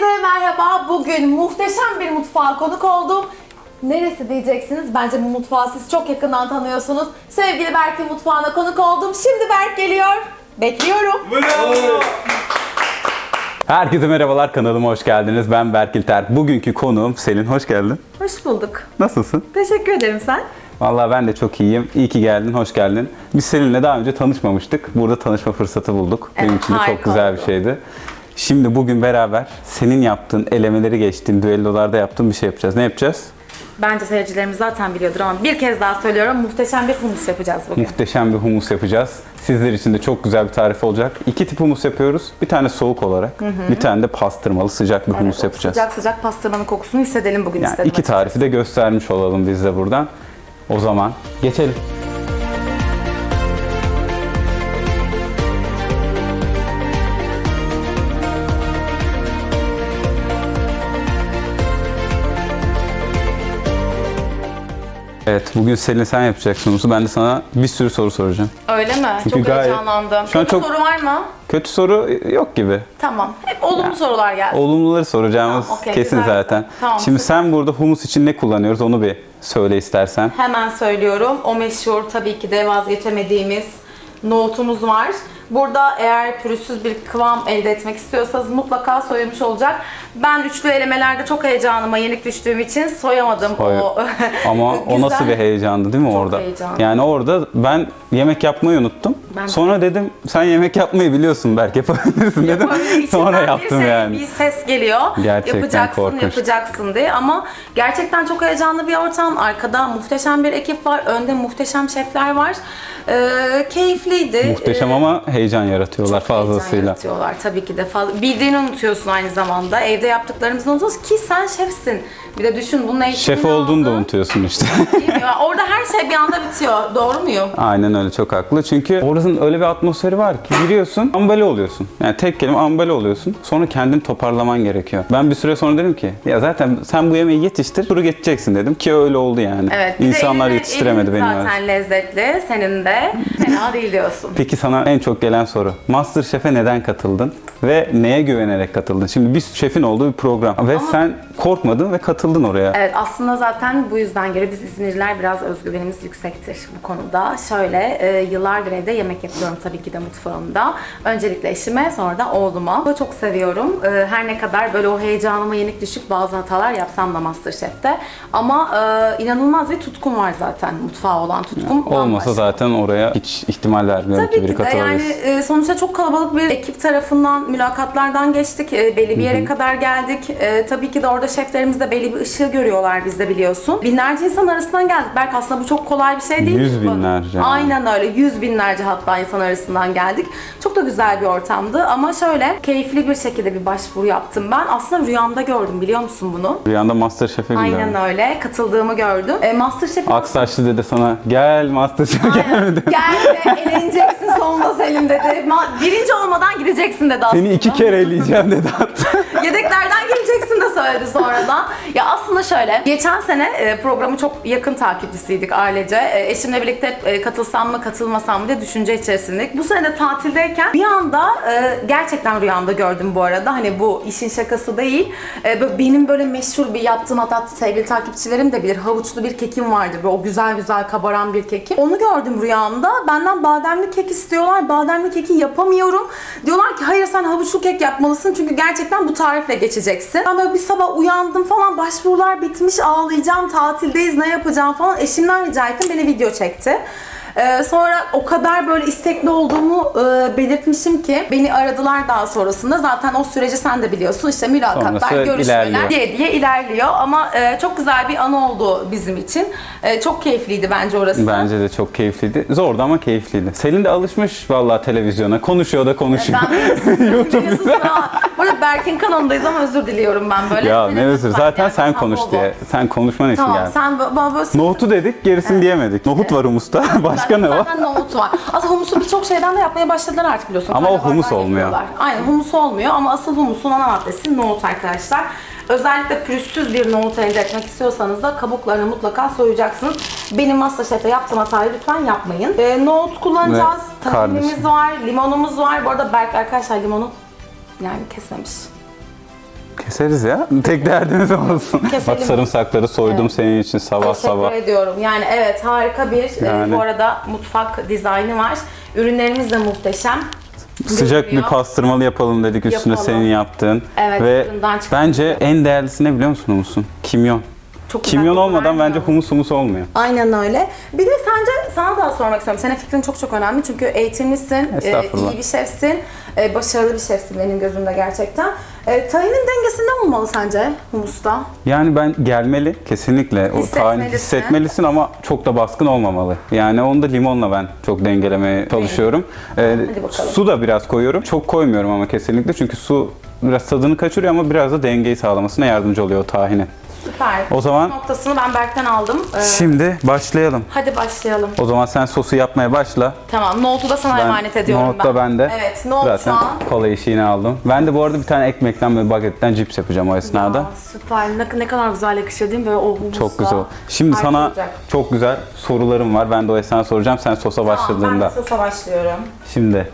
Herkese merhaba. Bugün muhteşem bir mutfağa konuk oldum. Neresi diyeceksiniz? Bence bu mutfağı siz çok yakından tanıyorsunuz. Sevgili Berk'in mutfağına konuk oldum. Şimdi Berk geliyor. Bekliyorum. Herkese merhabalar kanalıma hoş geldiniz. Ben Berk İlter. Bugünkü konuğum Selin. Hoş geldin. Hoş bulduk. Nasılsın? Teşekkür ederim sen. Vallahi ben de çok iyiyim. İyi ki geldin, hoş geldin. Biz Selin'le daha önce tanışmamıştık. Burada tanışma fırsatı bulduk. Benim için de çok güzel oldu. bir şeydi. Şimdi bugün beraber senin yaptığın, elemeleri geçtiğin, düellolarda yaptığın bir şey yapacağız. Ne yapacağız? Bence seyircilerimiz zaten biliyordur ama bir kez daha söylüyorum. Muhteşem bir humus yapacağız bugün. Muhteşem bir humus yapacağız. Sizler için de çok güzel bir tarif olacak. İki tip humus yapıyoruz. Bir tane soğuk olarak, bir tane de pastırmalı sıcak bir humus yapacağız. Sıcak sıcak pastırmanın kokusunu hissedelim bugün Yani istedim. iki açıkçası. tarifi de göstermiş olalım biz de buradan. O zaman geçelim. Evet, bugün Selin sen yapacaksın humusu. Ben de sana bir sürü soru soracağım. Öyle mi? Çünkü çok gayet- heyecanlandım. Şu an Kötü çok- soru var mı? Kötü soru yok gibi. Tamam. Hep olumlu sorular gelsin. Olumluları soracağımız Tamam, okey, kesin güzel, zaten. Tamam, Şimdi süper. sen burada humus için ne kullanıyoruz onu bir söyle istersen. Hemen söylüyorum. O meşhur tabii ki de vazgeçemediğimiz nohutumuz var. Burada eğer pürüzsüz bir kıvam elde etmek istiyorsanız mutlaka soyulmuş olacak. Ben üçlü elemelerde çok heyecanıma yenik düştüğüm için soyamadım Soy- o Ama o nasıl bir heyecandı değil mi Çok orada? heyecanlı. Yani orada ben yemek yapmayı unuttum. Ben de. Sonra dedim sen yemek yapmayı biliyorsun belki yapabilirsin dedim. Sonra bir yaptım şey, yani. Bir ses geliyor. Gerçekten yapacaksın, korkunç. yapacaksın diye. Ama gerçekten çok heyecanlı bir ortam. Arkada muhteşem bir ekip var. Önde muhteşem şefler var. Ee, keyifliydi. Muhteşem Ee, ama heyecan yaratıyorlar çok heyecan fazlasıyla. yaratıyorlar tabii ki de fazla. Bildiğini unutuyorsun aynı zamanda. Evde yaptıklarımızı unutuyorsun ki sen şefsin. Bir de düşün bunun eğitimini Şef olduğunu da unutuyorsun işte. Orada her şey bir anda bitiyor. Doğru muyum? Aynen öyle çok haklı. Çünkü orasının öyle bir atmosferi var ki giriyorsun ambale oluyorsun. Yani tek kelime ambale oluyorsun. Sonra kendini toparlaman gerekiyor. Ben bir süre sonra dedim ki ya zaten sen bu yemeği yetiştir turu geçeceksin dedim ki öyle oldu yani. Evet. bir de İnsanlar elin- yetiştiremedi elin beni. öyle. Zaten lezzetli. Senin de fena değil diyorsun. Peki sana en çok gelen soru. Masterchef'e neden katıldın? Ve neye güvenerek katıldın? Şimdi bir şefin olduğu bir program. Ve sen korkmadın ve katıldın oraya. Evet aslında zaten bu yüzden geliyor. Biz İzmirliler biraz özgüvenimiz yüksektir bu konuda. Şöyle e, yıllardır evde yemek yapıyorum tabii ki de mutfağımda. Öncelikle eşime sonra da oğluma. Bunu çok seviyorum. E, her ne kadar böyle o heyecanıma yenik düşük bazı hatalar yapsam da Masterchef'te. Ama e, inanılmaz bir tutkum var zaten mutfağa olan tutkum. Olmasa bambaşka. zaten oraya hiç ihtimal vermiyorum ki Tabii biri ki de yani katılabilir. e, sonuçta çok kalabalık bir ekip tarafından mülakatlardan geçtik. E, belli bir yere kadar geldik. E, tabii ki de orada şeflerimiz de belli bir ışığı görüyorlar bizde biliyorsun. Binlerce insan arasından geldik. Belki aslında bu çok kolay bir şey değil. Yüz binlerce. Aynen öyle. Yüz binlerce hatta insan arasından geldik. Çok da güzel bir ortamdı ama şöyle keyifli bir şekilde bir başvuru yaptım ben. Aslında rüyamda gördüm biliyor musun bunu? Rüyanda Masterchef'e gidiyorum. Aynen öyle. Katıldığımı gördüm. E, Masterchef'in Aksaçlı dedi sana gel Masterchef'e gel dedi. Gel de eleneceksin sonunda Selim dedi. Birinci olmadan gideceksin dedi aslında. Seni iki kere eleyeceğim dedi hatta. Yedeklerden geleceksin de söyledi sonradan. Ya aslında şöyle, geçen sene e, programı çok yakın takipçisiydik ailece. E, Eşimle birlikte e, katılsam mı katılmasam mı diye düşünce içerisindeydik. Bu sene de tatildeyken bir anda gerçekten rüyamda gördüm bu arada. Hani bu işin şakası değil. Benim böyle meşhur bir yaptığım hatta sevgili takipçilerim de bilir. Havuçlu bir kekim vardır. Böyle o güzel güzel kabaran bir kekim. Onu gördüm rüyamda. Benden bademli kek istiyorlar. Bademli keki yapamıyorum. Diyorlar ki hayır sen havuçlu kek yapmalısın. Çünkü gerçekten bu tarifle geçeceksin. Ben böyle bir sabah uyandım falan. Başvurular bitmiş. Ağlayacağım. Tatildeyiz. Ne yapacağım falan. Eşimden rica ettim. Beni video çekti. Ee, sonra o kadar böyle istekli olduğumu e, belirtmişim ki beni aradılar daha sonrasında. Zaten o süreci sen de biliyorsun. İşte mülakatlar, Sonrası görüşmeler ilerliyor. diye diye ilerliyor. Ama e, çok güzel bir anı oldu bizim için. E, çok keyifliydi bence orası. Bence de çok keyifliydi. Zordu ama keyifliydi. Selin de alışmış vallahi televizyona. Konuşuyor da konuşuyor. Ben sana. Burada Berk'in kanalındayız ama özür diliyorum ben böyle. ya Senin ne özür. lütfen Zaten yani sen konuş bol bol. diye. Sen konuşman için Tamam geldi. sen ba- bana böyle Nohutu dedik, gerisini diyemedik. Nohut var humusta. Başka ne var? Zaten nohut var. Aslında humusu birçok şeyden de yapmaya başladılar artık biliyorsun. Ama o humus olmuyor. yapıyorlar. Aynen humus olmuyor ama asıl humusun ana maddesi nohut arkadaşlar. Özellikle pürüzsüz bir nohut elde etmek istiyorsanız da kabuklarını mutlaka soyacaksınız. Benim Masterchef'te yaptığım hatayı lütfen yapmayın. Ee, nohut kullanacağız. Tahinimiz var, limonumuz var. Bu arada Berk arkadaşlar limonu yani kesmemiş. Keseriz ya. Tek derdimiz olsun. Keselim. Bak sarımsakları soydum senin için sabah Teşekkür sabah. ediyorum. Yani evet harika bir e, Yani. bu arada mutfak dizaynı var. Ürünlerimiz de muhteşem. Sıcak bir Görünüyor. pastırmalı yapalım dedik üstüne Yapalım. senin yaptığın. Evet, Ve fırından çıktı. bence en değerlisi ne biliyor musun humusun? Kimyon. Çok güzel Kimyon koku olmadan vermiyor bence mu? humus humus olmuyor. Aynen öyle. Bir de sence sana da sormak istiyorum. Senin fikrin çok çok önemli çünkü eğitimlisin, e, Estağfurullah. iyi bir şefsin, e, başarılı bir şefsin benim gözümde gerçekten. E, tahinin dengesi ne olmalı sence humusta? Yani ben gelmeli kesinlikle. O tahin Hissetmelisin. hissetmelisin ama çok da baskın olmamalı. Yani onu da limonla ben çok dengelemeye çalışıyorum. Ee, Hadi bakalım. su da biraz koyuyorum. Çok koymuyorum ama kesinlikle çünkü su biraz tadını kaçırıyor ama biraz da dengeyi sağlamasına yardımcı oluyor o tahinin. Süper. O zaman- noktasını ben Berk'ten aldım. E, Şimdi başlayalım. hadi başlayalım. O zaman sen sosu yapmaya başla. Tamam, nohutu da sana Ben, emanet ediyorum nohut ben. da bende. Evet, nohut Zaten şu an. kolay işini aldım. Ben de bu arada bir tane ekmekten ve bagetten cips yapacağım o esnada. Aa, süper. Ne, ne kadar güzel yakışıyor değil mi? Böyle o humusla. Çok güzel. Şimdi Harika sana olacak. çok güzel sorularım var. Ben de o esnada soracağım. Sen sosa Tamam, başladığında. ben sosa başlıyorum. Şimdi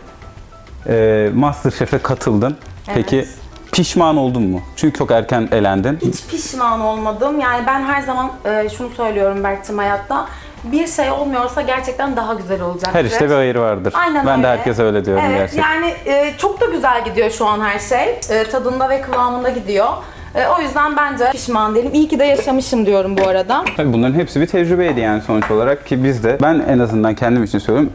e, Masterchef'e katıldın. Peki Evet. Pişman oldun mu? Çünkü çok erken elendin. Hiç pişman olmadım. Yani ben her zaman e, şunu söylüyorum Berk'cim hayatta. Bir şey olmuyorsa gerçekten daha güzel olacaktır. Her işte bir hayır vardır. Aynen ben de öyle. herkese öyle diyorum evet, gerçekten. Yani e, çok da güzel gidiyor şu an her şey. E, tadında ve kıvamında gidiyor. E, o yüzden bence pişman değilim. İyi ki de yaşamışım diyorum bu arada. Tabii bunların hepsi bir tecrübeydi yani sonuç olarak ki biz de ben en azından kendim için söylüyorum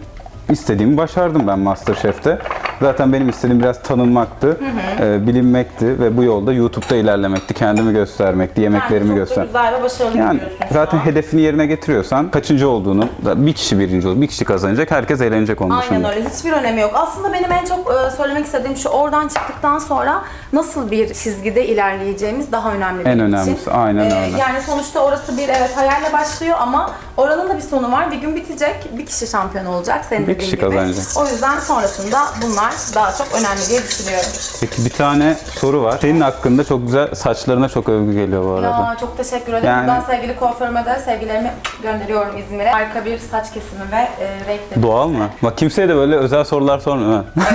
istediğimi başardım ben Masterchef'te. Zaten benim istediğim biraz tanınmaktı, e, bilinmekti ve bu yolda YouTube'da ilerlemekti, kendimi göstermekti, yemeklerimi çok göster. güzel ve başarılı Yani zaten an. hedefini yerine getiriyorsan kaçıncı olduğunu, bir kişi birinci olur, bir kişi kazanacak, herkes eğlenecek onun Aynen dışında. öyle. Hiçbir önemi yok. Aslında benim en çok e, söylemek istediğim şu oradan çıktıktan sonra nasıl bir çizgide ilerleyeceğimiz daha önemli En önemlisi, için. aynen E, öyle. Yani sonuçta orası bir evet hayalle başlıyor ama oranın da bir sonu var. Bir gün bitecek. Bir kişi şampiyon olacak. Senin Bir dediğin kişi gibi. kazanacak. O yüzden sonrasında bunlar daha çok önemli diye düşünüyorum. Peki bir tane soru var. Senin hakkında çok güzel, saçlarına çok övgü geliyor bu arada. Ya çok teşekkür ederim. Yani- Buradan sevgili kuaförüme de sevgilerimi gönderiyorum İzmir'e. Harika bir saç kesimi ve e, renkleri. Doğal mı? Bak kimseye de böyle özel sorular sormuyor. ha.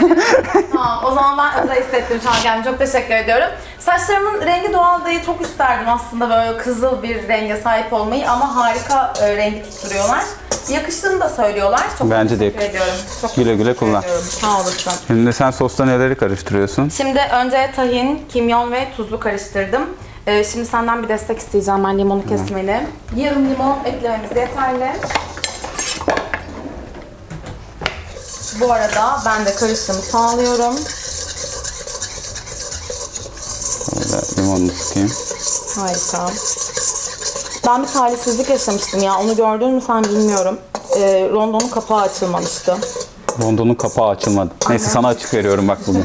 Tamam o zaman ben özel hissettim şu an kendimi. Çok teşekkür ediyorum. Saçlarımın rengi doğal değil. Çok isterdim aslında böyle kızıl bir renge sahip olmayı ama harika e, rengi tutturuyorlar. Yakıştığını da söylüyorlar. Çok Bence de teşekkür yakışır. ediyorum. Çok Güle güle teşekkür kullan. ediyorum. Sağ olasın. Şimdi sen sosta neleri karıştırıyorsun? Şimdi önce tahin, kimyon ve tuzlu karıştırdım. Ee, şimdi senden bir destek isteyeceğim ben limonu kesmeni. Yarım limon eklememiz yeterli. Bu arada ben de karışımı sağlıyorum. Böyle limonunu sıkayım. Harika. Ben bir talihsizlik yaşamıştım ya. Onu gördün mü sen bilmiyorum. Ee, rondonun kapağı açılmamıştı. Rondonun kapağı açılmadı. Neyse sana açık veriyorum bak bugün.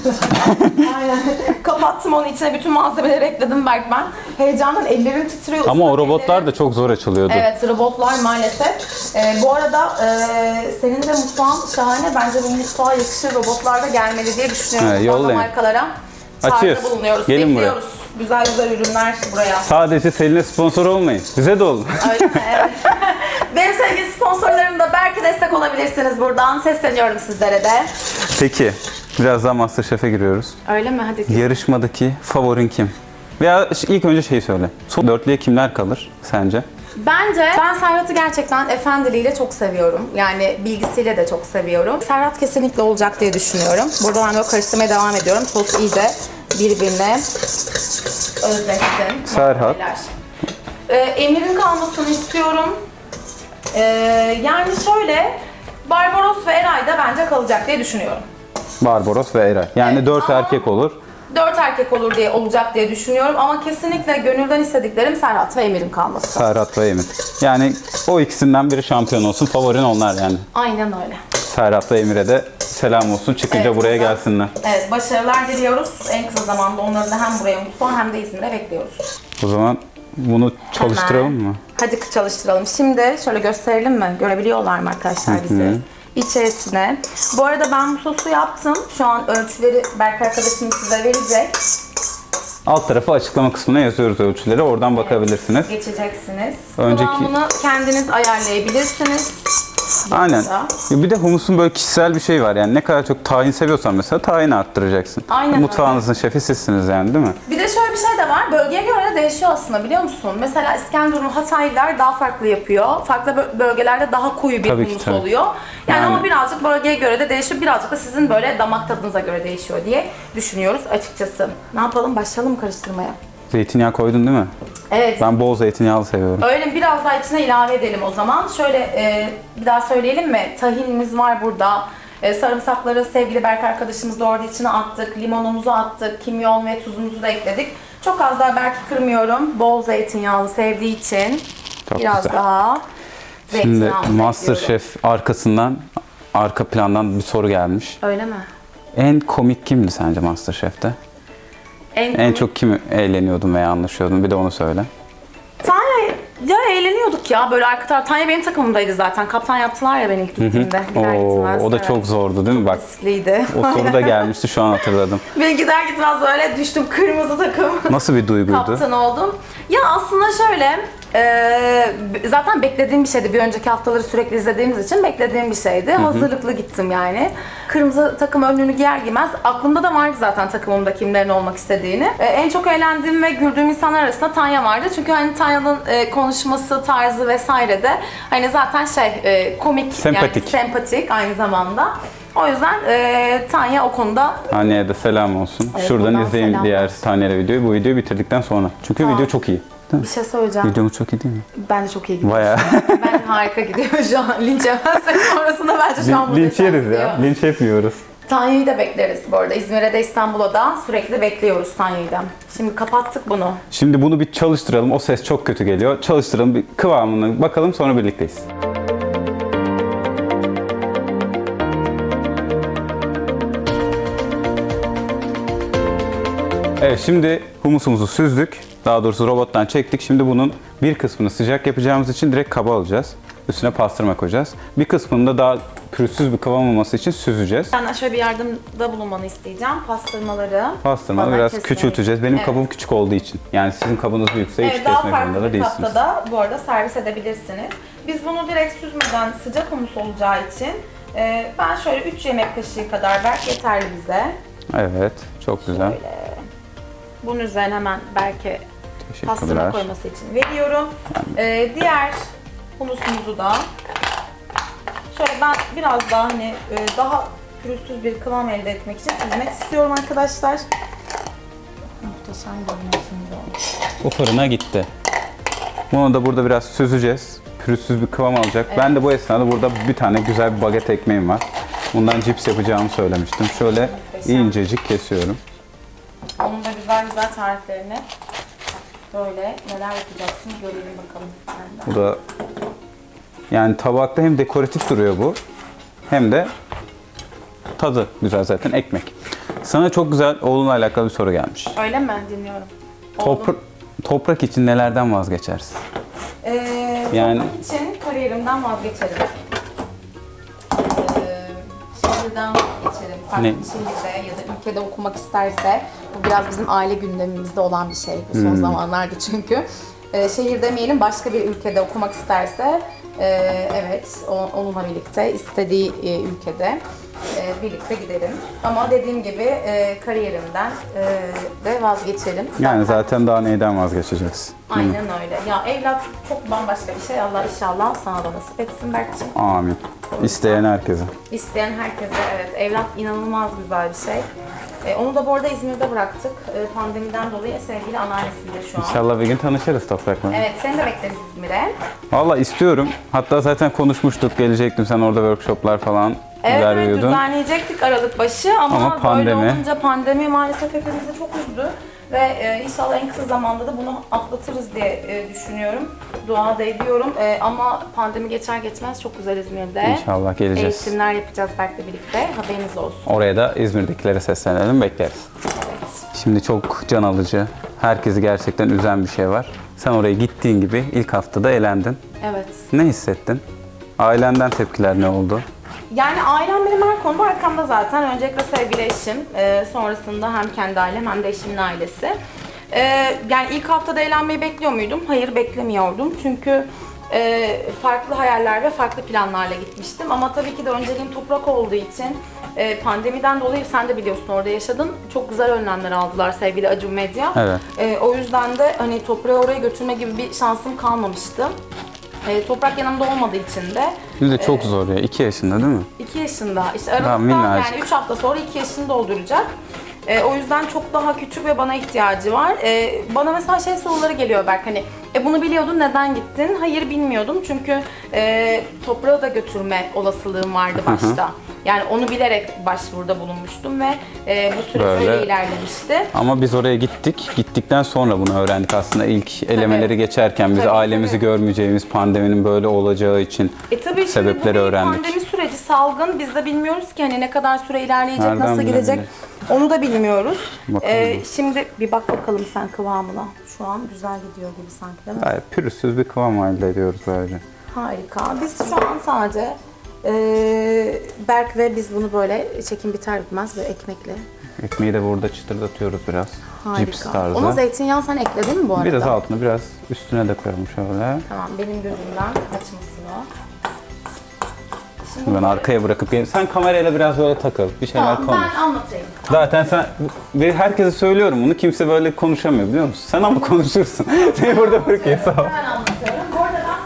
Aynen. Kapattım onun içine bütün malzemeleri ekledim Berk ben. Heyecandan ellerim titriyor. Ama o ıslak robotlar ellerim. da çok zor açılıyordu. Evet robotlar maalesef. Ee, bu arada e, senin de mutfağın şahane. Bence bu mutfağa yakışır robotlar da gelmeli diye düşünüyorum. Da yollayın. markalara çağrıda Açıyoruz. bulunuyoruz. Gelin buraya. Bekliyoruz. Güzel güzel ürünler buraya. Sadece Selin'e sponsor olmayın. Bize de olun. Öyle mi? Evet. Benim sevgili sponsorlarım da belki destek olabilirsiniz buradan. Sesleniyorum sizlere de. Peki, biraz daha Masterchef'e giriyoruz. Öyle mi? Hadi. Yarışmadaki favorin kim? Veya ilk önce şeyi söyle. Son dörtlüye kimler kalır sence? Bence ben Serhat'ı gerçekten efendiliğiyle çok seviyorum. Yani bilgisiyle de çok seviyorum. Serhat kesinlikle olacak diye düşünüyorum. Burada ben böyle karıştırmaya devam ediyorum. Sos iyice birbirine özleşsin. Serhat. Ee, Emir'in kalmasını istiyorum. Ee, yani şöyle Barbaros ve Eray da bence kalacak diye düşünüyorum. Barbaros ve Eray. Yani Evet, dört ama- erkek olur. Dört erkek olur diye olacak diye düşünüyorum ama kesinlikle gönülden istediklerim Serhat ve Emir'in kalması. Serhat ve Emir. Yani o ikisinden biri şampiyon olsun. Favorin onlar yani. Aynen öyle. Serhat ve Emir'e de selam olsun. Çıkınca Evet, buraya gelsinler. Evet, başarılar diliyoruz. En kısa zamanda onları da hem buraya mutfağa hem de İzmir'e bekliyoruz. O zaman bunu çalıştıralım Hemen. mı? Hadi çalıştıralım. Şimdi şöyle gösterelim mi? Görebiliyorlar mı arkadaşlar bizi? İçerisine. Bu arada ben bu sosu yaptım. Şu an ölçüleri Berk arkadaşım size verecek. Alt tarafı açıklama kısmına yazıyoruz ölçüleri. Oradan bakabilirsiniz. Geçeceksiniz. Önceki- Kıvamını kendiniz ayarlayabilirsiniz. Aynen. Yoksa- Ya Bir de humusun böyle kişisel bir şey var. Yani ne kadar çok tahin seviyorsan mesela tahin arttıracaksın. Aynen Mutfağınızın şefi sizsiniz yani değil mi? Bir de şöyle bir şey de var. Bölgeye göre de değişiyor aslında biliyor musun? Mesela İskenderun, Hataylılar daha farklı yapıyor. Farklı bö- bölgelerde daha koyu bir Tabii ki, humus tabii. oluyor. Yani, Yani- o birazcık bölgeye göre de değişiyor. Birazcık da sizin böyle damak tadınıza göre değişiyor diye düşünüyoruz açıkçası. Ne yapalım? Başlayalım mı karıştırmaya? Zeytinyağı koydun değil mi? Evet. Ben bol zeytinyağlı seviyorum. Öyle biraz daha içine ilave edelim o zaman. Şöyle e, bir daha söyleyelim mi? Tahinimiz var burada. E, sarımsakları sevgili Berk arkadaşımız doğru içine attık. Limonumuzu attık. Kimyon ve tuzumuzu da ekledik. Çok az daha belki kırmıyorum. Bol zeytinyağlı sevdiği için. Çok biraz güzel. daha Şimdi. Masterchef arkasından, arka plandan bir soru gelmiş. Öyle mi? En komik kimdi sence Masterchef'te? En komik- çok kimi eğleniyordun veya anlaşıyordun? Bir de onu söyle. Tanya ya eğleniyorduk ya böyle arka taraf. Tanya benim takımımdaydı zaten. Kaptan yaptılar ya ben ilk gittiğimde. Gider Oo, gitmez, o da evet. çok zordu değil mi? Bak Riskliydi. o soru da gelmişti şu an hatırladım. Ben gider gitmez öyle düştüm kırmızı takım. Nasıl bir duyguydu? kaptan oldum. Ya aslında şöyle, e, zaten beklediğim bir şeydi. Bir önceki haftaları sürekli izlediğimiz için beklediğim bir şeydi. Hazırlıklı gittim yani. Kırmızı takım önlüğünü giyer giymez. Aklımda da vardı zaten takımımda kimlerin olmak istediğini. E, en çok eğlendiğim ve güldüğüm insanlar arasında Tanya vardı. Çünkü hani Tanya'nın e, konuşması, tarzı vesaire de hani zaten şey e, komik, Sempatik. yani sempatik aynı zamanda. O yüzden e, Tanya o konuda Anneye de selam olsun. Evet, Şuradan buradan izleyin selam diğer taneyle videoyu. Bu videoyu bitirdikten sonra. Çünkü Tamam. video çok iyi. Mi? bir şey söyleyeceğim. Videomuz çok iyi değil mi? Bence çok iyi gidiyor. Bayağı. Bence harika gidiyor şu an. Linç yemezsek sonrasında bence şu an Lin- Linç yeriz gidiyor. ya. Linç hep yiyoruz. Tanya'yı da bekleriz bu arada. İzmir'e de İstanbul'a da sürekli bekliyoruz Tanya'yı da. Şimdi kapattık bunu. Şimdi bunu bir çalıştıralım. O ses çok kötü geliyor. Çalıştıralım bir kıvamına bakalım sonra birlikteyiz. Evet şimdi humusumuzu süzdük. Daha doğrusu robottan çektik. Şimdi bunun bir kısmını sıcak yapacağımız için direkt kaba alacağız. Üstüne pastırma koyacağız. Bir kısmını da daha pürüzsüz bir kıvam olması için süzeceğiz. Senden şöyle bir yardımda bulunmanı isteyeceğim. Pastırmaları. Pastırma bana biraz kesmeyi- küçülteceğiz. Benim Evet. kabım küçük olduğu için. Yani sizin kabınız büyükse hiç Evet, daha kesmek farklı zorunda da bir değilsiniz. kapta bu arada servis edebilirsiniz. Biz bunu direkt süzmeden sıcak humus olacağı için e, ben şöyle 3 yemek kaşığı kadar belki yeterli bize. Evet, çok güzel. Bunun üzerine hemen belki pastırma koyması için veriyorum. Ee, diğer humusumuzu da şöyle ben biraz daha hani e, daha pürüzsüz bir kıvam elde etmek için süzmek istiyorum arkadaşlar. Muhteşem görünüyor şimdi o. Bu fırına gitti. Bunu da burada biraz süzeceğiz. Pürüzsüz bir kıvam alacak. Ben de bu esnada burada bir tane güzel bir baget ekmeğim var. Bundan cips yapacağımı söylemiştim. Şöyle Muhteşem. incecik kesiyorum. Onun da güzel güzel tariflerini böyle neler yapacaksın görelim bakalım senden. Bu da yani tabakta hem dekoratif duruyor bu hem de tadı güzel zaten ekmek. Sana çok güzel oğlunla alakalı bir soru gelmiş. Öyle mi? Dinliyorum. Topra- toprak için nelerden vazgeçersin? Ee, Yani- yani... için kariyerimden vazgeçerim. Ee, şehirden vazgeçerim. Farklı Ne? şehirde ya da ülkede okumak isterse bu biraz bizim aile gündemimizde olan bir şey bu son Hmm. zamanlarda çünkü. Ee, şehir demeyelim başka bir ülkede okumak isterse e, evet o- onunla birlikte istediği e, ülkede e, birlikte giderim. Ama dediğim gibi e, kariyerimden e, de vazgeçerim. Yani zaten daha neyden vazgeçeceksin? Aynen öyle. Ya evlat çok bambaşka bir şey. Allah inşallah sana da nasip etsin Berk'ciğim. Amin. İsteyen herkese. İsteyen herkese evet. Evlat inanılmaz güzel bir şey. E, onu da bu arada İzmir'de bıraktık. E, pandemiden dolayı sevgili anneannesinde şu an. İnşallah bir gün tanışırız toprakla. Evet seni de bekleriz İzmir'e. Valla istiyorum. Hatta zaten konuşmuştuk. Gelecektim. Sen orada workshoplar falan Evet, evet veriyordun. düzenleyecektik Aralık başı ama, Ama pandemi. böyle olunca pandemi maalesef hepimizi çok üzdü. Ve e, inşallah en kısa zamanda da bunu atlatırız diye e, düşünüyorum. Dua da ediyorum. E, ama pandemi geçer geçmez çok güzel İzmir'de. İnşallah geleceğiz. Eğitimler yapacağız Berk'le birlikte. Haberiniz olsun. Oraya da İzmir'dekilere seslenelim. Bekleriz. Şimdi çok can alıcı, herkesi gerçekten üzen bir şey var. Sen oraya gittiğin gibi ilk haftada elendin. Evet. Ne hissettin? Ailenden tepkiler ne oldu? Yani ailem benim her konuda arkamda zaten. Öncelikle sevgili eşim, e, sonrasında hem kendi ailem hem de eşimin ailesi. E, yani ilk haftada eğlenmeyi bekliyor muydum? Hayır beklemiyordum. Çünkü e, farklı hayaller ve farklı planlarla gitmiştim. Ama tabii ki de önceliğim toprak olduğu için e, pandemiden dolayı sen de biliyorsun orada yaşadın. Çok güzel önlemler aldılar sevgili Acun Medya. Evet. E, o yüzden de hani toprağı oraya götürme gibi bir şansım kalmamıştı. E, toprak yanımda olmadığı için de Bir de çok zor ya. 2 yaşında değil mi? 2 yaşında. İşte Aralık'ta minnacık. yani 3 hafta sonra 2 yaşını dolduracak. E, o yüzden çok daha küçük ve bana ihtiyacı var. E, bana mesela şey soruları geliyor Berk hani e, bunu biliyordun neden gittin? Hayır bilmiyordum çünkü e, toprağı da götürme olasılığım vardı başta. Yani onu bilerek başvuruda bulunmuştum ve e, bu süreç Böyle. öyle ilerlemişti. Ama biz oraya gittik. Gittikten sonra bunu öğrendik aslında. İlk elemeleri geçerken biz Tabii, ailemizi tabii. görmeyeceğimiz pandeminin böyle olacağı için E tabii sebepleri öğrendik. pandemi süreci salgın. Biz de bilmiyoruz ki hani ne kadar süre ilerleyecek, Nereden nasıl gidecek bilebiliriz? Onu da bilmiyoruz. Bakalım. E, şimdi bir bak bakalım sen kıvamına. Şu an güzel gidiyor gibi sanki değil mi? Gayet pürüzsüz bir kıvam elde ediyoruz böylece. Harika. Biz şu an sadece e, Berk ve biz bunu böyle çekim biter bitmez böyle ekmekle. Ekmeği de burada çıtırdatıyoruz biraz. Cips Harika. tarzı. Ona zeytinyağı sen ekledin mi bu arada? Biraz altına biraz üstüne de koyalım şöyle. Tamam benim gözümden kaçmasın o. Şimdi ben arkaya bırakıp geleyim. Sen kamerayla biraz böyle takıl. Bir şeyler Tamam konuş. ben anlatayım. Zaten sen, ve herkese söylüyorum bunu. Kimse böyle konuşamıyor biliyor musun? Sen ama konuşursun. Seni burada bırakayım sağ ol. Ben anlatıyorum. Bu arada ben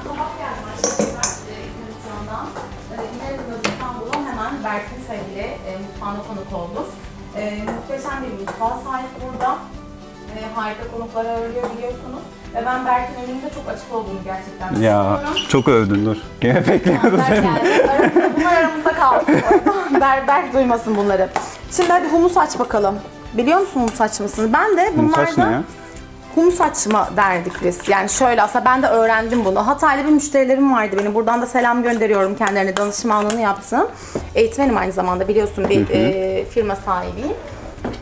Uçağı'ndan. E, İneriz İstanbul'a hemen Berk'in sevgili e, mutfağına konuk olduk. E, muhteşem bir mutfağa sahip burada. E, harika konuklara ağırlıyor biliyorsunuz. Ve ben Berk'in önünde çok açık olduğunu gerçekten Ya düşünüyorum. çok övdün dur. Gene bekliyordum Berk seni. yani aramızda, bunlar aramızda kalsın. Berk, Berk duymasın bunları. Şimdi hadi humus aç bakalım. Biliyor musun humus açmasını? Ben de Bunu saç ne bunlardan ya? humus açma derdik biz. Yani şöyle aslında ben de öğrendim bunu. Hataylı bir müşterilerim vardı benim. Buradan da selam gönderiyorum kendilerine. Danışmanlığını yaptım. Eğitmenim aynı zamanda biliyorsun bir e, firma sahibiyim.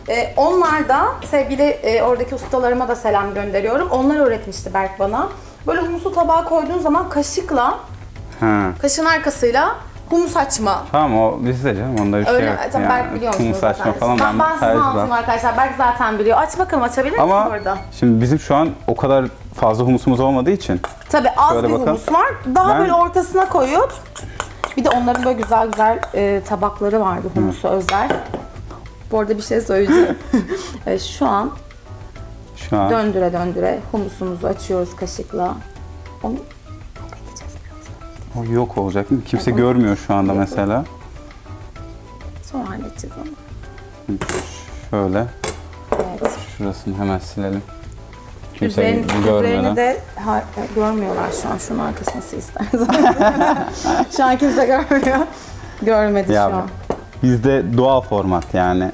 E, onlar da sevgili e, oradaki ustalarıma da selam gönderiyorum. Onlar öğretmişti Berk bana. Böyle humusu tabağa koyduğun zaman kaşıkla, Ha. kaşın arkasıyla humus açma Tamam o bizde canım onda bir şey Öyle, yok. tabii Yani Berk biliyor musunuz? Humus açma zaten? falan Ben, ben size tercih anlatayım var. arkadaşlar. Berk zaten biliyor. Aç bakalım açabilir misin Ama orada? şimdi bizim şu an o kadar fazla humusumuz olmadığı için Tabii az Şöyle bir bakalım. humus var. Daha Ben- böyle ortasına koyup bir de onların böyle güzel güzel e, tabakları vardı humusu özel. Bu arada bir şey söyleyeceğim. E, şu an şu an döndüre döndüre humusumuzu açıyoruz kaşıkla. Onu yok edeceğiz birazdan. o yok olacak? Kimse görmüyor şu anda mesela. Sonra halledeceğiz onu. Şöyle Evet. şurasını hemen silelim. Kimse Üzerini, görmeden. üzerini de ha- görmüyorlar şu an. Şunun arkasını sil istersen. şu an kimse görmüyor. Görmedi Ya şu an. bizde doğal format yani.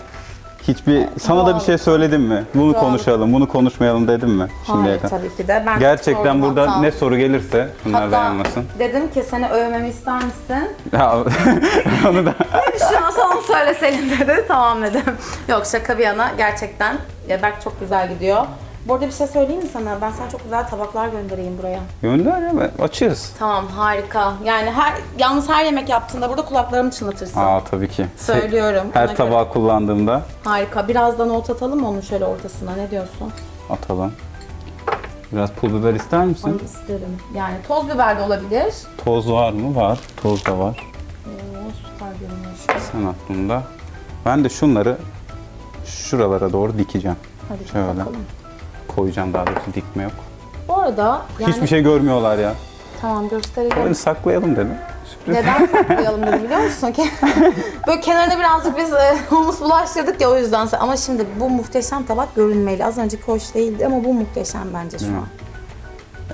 Hiçbir sana da bir şey söyledim mi? Bunu Doğal. konuşalım, bunu konuşmayalım dedim mi şimdiye Hayır kadar? tabii ki de. Ben Gerçekten sordum burada hatta. ne soru gelirse bunlar Hatta dayanmasın. dedim ki seni övmemi ister misin? Ya onu da düşünüyorsan onu söyle Selin dedi. Tamam dedim. Yok şaka bir yana gerçekten ya Berk çok güzel gidiyor. Bu arada bir şey söyleyeyim mi sana? Ben sana çok güzel tabaklar göndereyim buraya. gönder ya ben- açığız. Tamam harika. Yani her yalnız her yemek yaptığında burada kulaklarımı çınlatırsın. Aa tabii ki. Söylüyorum. Her ona tabağı kullandığımda Harika. Birazdan ot atalım mı onun şöyle ortasına? Ne diyorsun? atalım. Biraz pul biber ister Ay misin? isterim. Yani toz biber de olabilir. Toz var mı? Var. Toz da var. Oo, süper görünüyor. Sen at bunu da. Ben de şunları şuralara doğru dikeceğim. Hadi Şöyle. bakalım. Koyacağım daha doğrusu dikme yok. Bu arada yani Hiçbir şey görmüyorlar ya. tamam göstereyim. Oyunu saklayalım dedim. Sürpriz. Neden saklayalım dedim biliyor musun ki? Böyle kenarına birazcık biz e, humus bulaştırdık ya o yüzden. Ama şimdi bu muhteşem tabak görünmeli. Az önceki hoş değildi ama bu muhteşem bence şu an.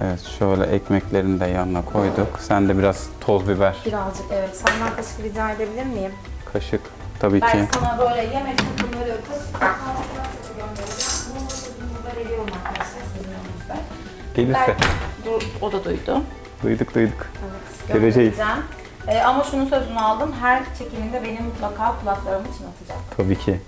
Evet şöyle ekmeklerini de yanına koyduk. Sen de biraz toz biber, Birazcık evet. Senden kaşık rica edebilir miyim? kaşık tabii ki. Ben sana böyle yemek takımları kaşık Gelirse. Ben, dur, o da duydu. Duyduk duyduk. Evet, göndereceğim. Ee, ama şunun sözünü aldım. Her çekiminde benim mutlaka kulaklarımı çınlatacak. Tabii ki.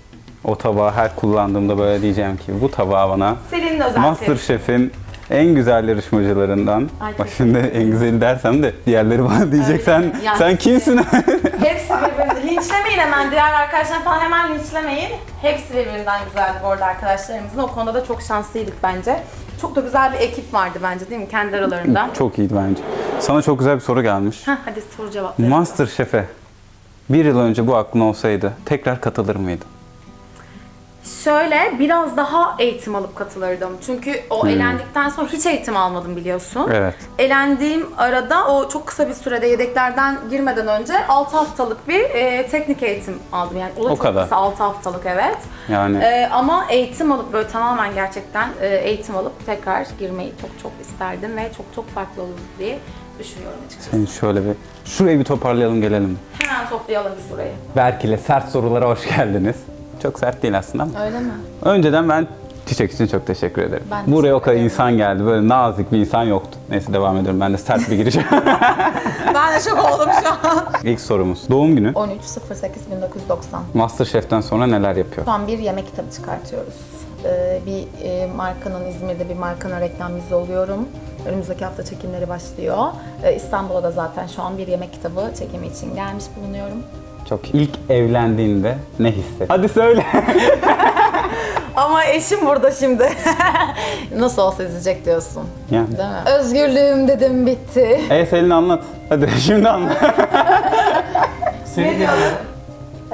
O tabağı her kullandığımda böyle diyeceğim ki bu tabağı bana Selin'in özel. Masterchef'in en güzel yarışmacılarından. Ay, Bak şimdi en güzeli dersem de diğerleri bana diyecek sen mi? Ya sen kimsin? Hepsi birbirini linçlemeyin hemen diğer arkadaşlar falan hemen linçlemeyin. Hepsi birbirinden güzeldi bu arada arkadaşlarımızın. O konuda da çok şanslıydık bence. Çok da güzel bir ekip vardı bence değil mi kendi aralarında? çok iyiydi bence. Sana çok güzel bir soru gelmiş. Heh, hadi soru cevap verin. Masterchef'e bir yıl önce bu aklın olsaydı tekrar katılır mıydın? Şöyle biraz daha eğitim alıp katılırdım. Çünkü o elendikten sonra hiç eğitim almadım biliyorsun. Hmm. Evet. Elendiğim arada o çok kısa bir sürede yedeklerden girmeden önce 6 haftalık bir e, teknik eğitim aldım. Yani o da O çok kadar. kısa 6 haftalık evet. Yani E, ama eğitim alıp böyle tamamen gerçekten e, eğitim alıp tekrar girmeyi çok çok isterdim ve çok çok farklı olur diye düşünüyorum açıkçası. seni şöyle bir şurayı bir toparlayalım gelelim. Hemen toplayalım biz burayı. Berk ile sert sorulara hoş geldiniz. Çok sert değil aslında ama. Öyle mi? Önceden ben Çiçek için çok teşekkür ederim. Ben Buraya teşekkür o kadar ederim. insan geldi. Böyle nazik bir insan yoktu. Neyse devam ediyorum. Ben de sert bir giriş. ben de şok oldum şu an. İlk sorumuz. Doğum günü. 13.08.1990 Masterchef'ten sonra neler yapıyor? Şu an bir yemek kitabı çıkartıyoruz. Ee, bir e, markanın İzmir'de bir markanın reklam yüzü oluyorum. Önümüzdeki hafta çekimleri başlıyor. Ee, İstanbul'a da zaten şu an bir yemek kitabı çekimi için gelmiş bulunuyorum. Çok ilk evlendiğinde ne hissettin? Hadi söyle. Ama eşim burada şimdi. Nasıl olsa izleyecek diyorsun. yani. Değil mi? Özgürlüğüm dedim bitti. E Selin anlat. Hadi şimdi anlat. Seni dinliyorum.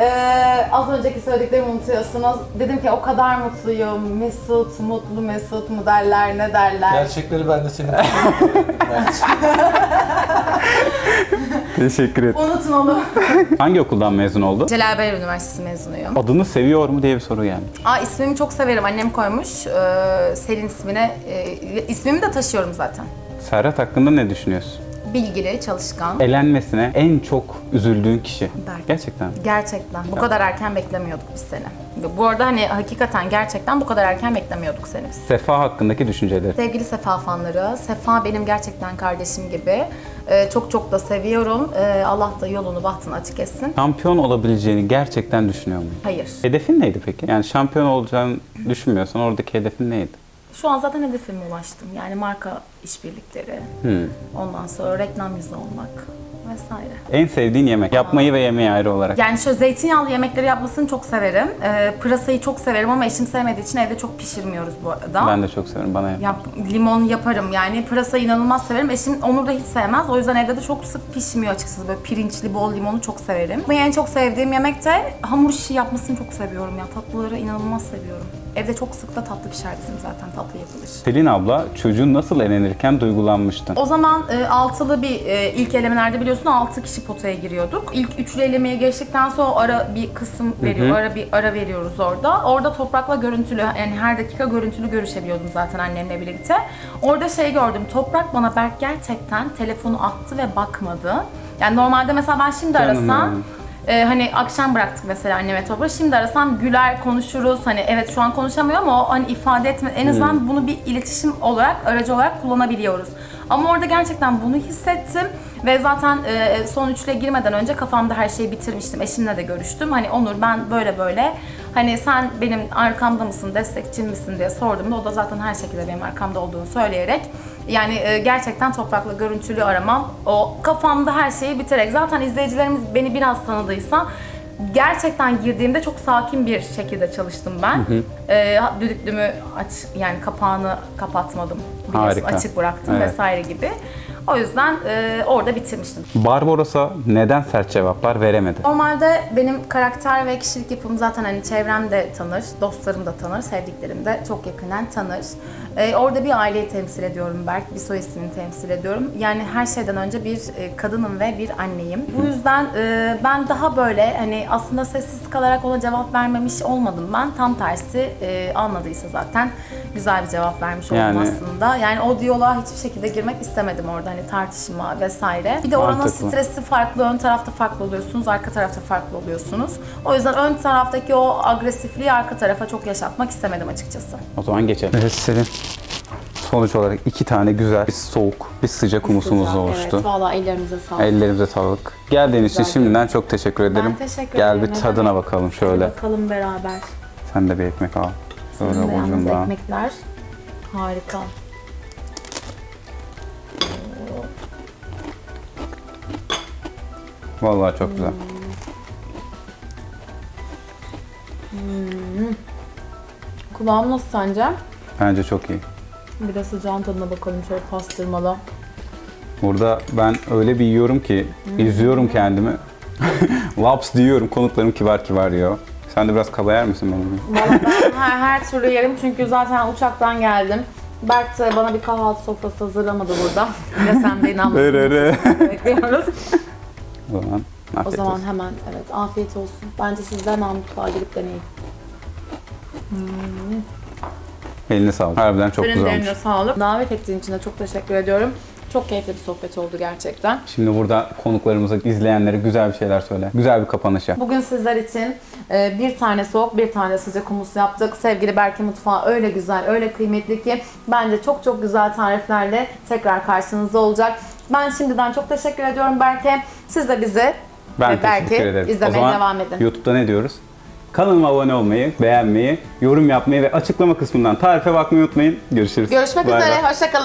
Ee, az önceki söylediklerimi unutuyorsunuz. Dedim ki o kadar mutluyum. Mesut, mutlu Mesut mu derler, ne derler. Gerçekleri ben de seni Evet. Teşekkür ederim. Unutun onu. Hangi okuldan mezun oldu? Celal Bayar Üniversitesi mezunuyum. Adını seviyor mu diye bir soru geldi. Aa ismimi çok severim. Annem koymuş. Ee, Selin ismine. E, ismimi de taşıyorum zaten. Serhat hakkında ne düşünüyorsun? Bilgili, çalışkan. Elenmesine en çok üzüldüğün kişi. Berk. Gerçekten. Gerçekten. Bu kadar erken beklemiyorduk biz seni. Bu arada hani hakikaten gerçekten bu kadar erken beklemiyorduk seni biz. Sefa hakkındaki düşünceleri. Sevgili Sefa fanları, Sefa benim gerçekten kardeşim gibi. Ee, çok çok da seviyorum. Ee, Allah da yolunu bahtını açık etsin. Şampiyon olabileceğini gerçekten düşünüyor musun? Hayır. Hedefin neydi peki? Yani şampiyon olacağını düşünmüyorsan oradaki hedefin neydi? Şu an zaten hedefime ulaştım. Yani marka işbirlikleri, ondan sonra reklam yüzü olmak vesaire. En sevdiğin yemek. Yapmayı ve yemeği ayrı olarak. Yani şöyle zeytinyağlı yemekleri yapmasını çok severim. Ee, pırasayı çok severim ama eşim sevmediği için evde çok pişirmiyoruz bu arada. Ben de çok severim bana yap. Yap, limon yaparım yani pırasayı inanılmaz severim. Eşim onu da hiç sevmez. O yüzden evde de çok sık pişmiyor açıkçası. Böyle pirinçli bol limonu çok severim. Ama en çok sevdiğim yemek de hamur işi yapmasını çok seviyorum ya. Tatlıları inanılmaz seviyorum. Evde çok sık da tatlı pişer bizim zaten tatlı yapılır. Selin abla çocuğun nasıl elenirken duygulanmıştın. O zaman e, altılı bir e, ilk elemelerde biliyorsun altı kişi potaya giriyorduk. İlk üçlü elemeye geçtikten sonra ara bir kısım veriyor, ara bir ara veriyoruz orada. Orada toprakla görüntülü yani her dakika görüntülü görüşebiliyordum zaten annemle birlikte. Orada şey gördüm. Toprak bana Berk gerçekten telefonu attı ve bakmadı. Yani normalde mesela ben şimdi Canım arasam benim. ee, hani akşam bıraktık mesela anneme toprağı. Şimdi arasam güler konuşuruz. Hani evet şu an konuşamıyor ama o hani ifade etme en azından bunu bir iletişim olarak aracı olarak kullanabiliyoruz. Ama orada gerçekten bunu hissettim ve zaten e, son üçle girmeden önce kafamda her şeyi bitirmiştim. Eşimle de görüştüm. Hani Onur ben böyle böyle hani sen benim arkamda mısın, destekçim misin diye sorduğumda o da zaten her şekilde benim arkamda olduğunu söyleyerek yani e, gerçekten toprakla görüntülü aramam. O kafamda her şeyi bitirerek. Zaten izleyicilerimiz beni biraz tanıdıysa gerçekten girdiğimde çok sakin bir şekilde çalıştım ben. E, düdüklümü aç yani kapağını kapatmadım. Biliyorsun, Harika. açık bıraktım Evet. vesaire gibi. O yüzden e, orada bitirmiştim. Barbaros'a neden sert cevaplar veremedi? Normalde benim karakter ve kişilik yapım zaten hani çevrem de tanır, dostlarım da tanır, sevdiklerim de çok yakından tanır. Ee, orada bir aileyi temsil ediyorum Berk, bir soy ismini temsil ediyorum. Yani her şeyden önce bir e, kadınım ve bir anneyim. Bu yüzden e, ben daha böyle hani aslında sessiz kalarak ona cevap vermemiş olmadım ben. Tam tersi e, anladıysa zaten güzel bir cevap vermiş oldum Yani- aslında. Yani o diyaloğa hiçbir şekilde girmek istemedim orada hani tartışma vesaire. Bir de oranın Mantıklı. stresi farklı, ön tarafta farklı oluyorsunuz, arka tarafta farklı oluyorsunuz. O yüzden ön taraftaki o agresifliği arka tarafa çok yaşatmak istemedim açıkçası. O zaman geçelim. Evet Selin. Sonuç olarak iki tane güzel, bir soğuk, bir sıcak humusumuz oluştu. Evet, valla ellerinize sağlık. Ellerimize sağlık. Geldiğin için Güzel şimdiden çok teşekkür ederim. teşekkür Gel ederim, bir tadına bakalım şöyle. Bakalım beraber. Sen de bir ekmek al. De yalnız ucundan. ekmekler harika. Vallahi çok güzel. Kulağım nasıl sence? Bence çok iyi. Bir de sıcağın tadına bakalım şöyle pastırmalı. Burada ben öyle bir yiyorum ki, izliyorum kendimi. Laps diyorum, konuklarım kibar kibar yiyor. Sen de biraz kaba yer misin? Valla ben her, her türlü yerim çünkü zaten uçaktan geldim. Berk de bana bir kahvaltı sofrası hazırlamadı burada. Ya sen de inanmadın. Bekliyoruz. O zaman O afiyet zaman olsun. hemen evet afiyet olsun. Bence siz de hemen mutfağa girip deneyin. Eline sağlık. Harbiden çok Senin güzel olmuş. sağlık. Davet ettiğin için de çok teşekkür ediyorum. Çok keyifli bir sohbet oldu gerçekten. Şimdi burada konuklarımıza, izleyenlere güzel bir şeyler söyle. Güzel bir kapanış yap. Bugün sizler için e, bir tane soğuk, bir tane sıcak humus yaptık. Sevgili Berke Mutfağı öyle güzel, öyle kıymetli ki bence çok çok güzel tariflerle tekrar karşınızda olacak. Ben şimdiden çok teşekkür ediyorum Berke. Siz de bizi Ben ve ederim. izlemeye o zaman devam edin. YouTube'da ne diyoruz? Kanalıma abone olmayı, beğenmeyi, yorum yapmayı ve açıklama kısmından tarife bakmayı unutmayın. Görüşürüz. Görüşmek Bay üzere, hoşçakalın.